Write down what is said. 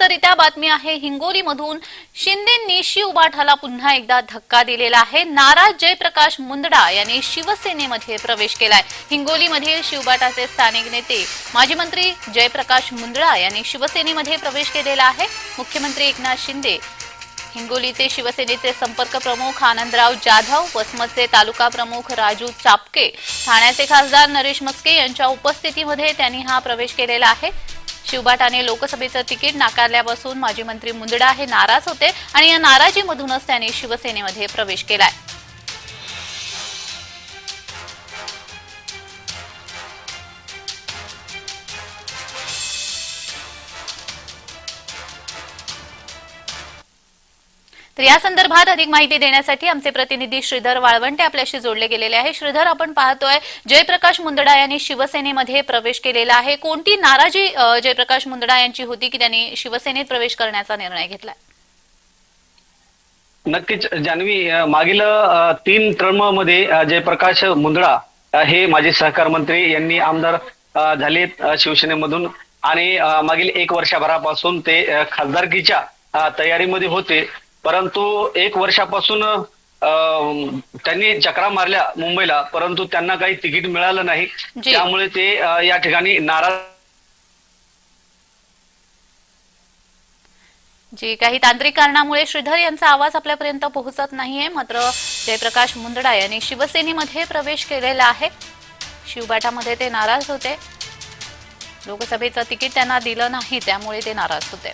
रित्या बातमी आहे हिंगोलीमधून शिंदेंनी शिवबाठाला पुन्हा एकदा धक्का दिलेला आहे. नाराज जयप्रकाश मुंदडा यांनी शिवसेनेमध्ये प्रवेश केलाय. हिंगोलीमधील शिवबाटाचे स्थानिक नेते माजी मंत्री जयप्रकाश मुंदडा यांनी शिवसेनेमध्ये प्रवेश केलेला आहे. मुख्यमंत्री एकनाथ शिंदे हिंगोलीचे शिवसेनेचे संपर्क प्रमुख आनंदराव जाधव वसमतचे तालुका प्रमुख राजू चापके ठाण्याचे खासदार नरेश मस्के यांच्या उपस्थितीमध्ये त्यांनी हा प्रवेश केलेला आहे. शिवबाटाने लोकसभेचं तिकीट नाकारल्यापासून माजी मंत्री मुंदडा हे नाराज होते आणि या नाराजीमधूनच त्यांनी शिवसेनेमध्ये प्रवेश केलाय. तर या संदर्भात अधिक माहिती देण्यासाठी आमचे प्रतिनिधी श्रीधर वाळवंटे आपल्याशी जोडले गेलेले आहे श्रीधर आपण पाहतोय जयप्रकाश मुंदडा यांनी शिवसेनेमध्ये प्रवेश केलेला आहे. कोणती नाराजी जयप्रकाश मुंदडा यांची होती की त्यांनी शिवसेनेत प्रवेश करण्याचा निर्णय घेतला नक्कीच जान्हवी मागील तीन टर्ममध्ये जयप्रकाश मुंदडा हे माजी सहकार मंत्री यांनी आमदार झालेत शिवसेनेमधून. आणि मागील एक वर्षभरापासून ते खासदारकीच्या तयारीमध्ये होते. परंतु एक वर्षापासून त्यांनी चक्रा मारल्या मुंबईला परंतु त्यांना काही तिकीट मिळालं नाही. त्यामुळे ते या ठिकाणी नाराज जी काही तांत्रिक कारणामुळे श्रीधर यांचा आवाज आपल्यापर्यंत पोहोचत नाहीये. मात्र जयप्रकाश मुंदडा यांनी शिवसेनेमध्ये प्रवेश केलेला आहे. शिवबाटामध्ये ते नाराज होते. लोकसभेचं तिकीट त्यांना दिलं नाही त्यामुळे ते नाराज होते.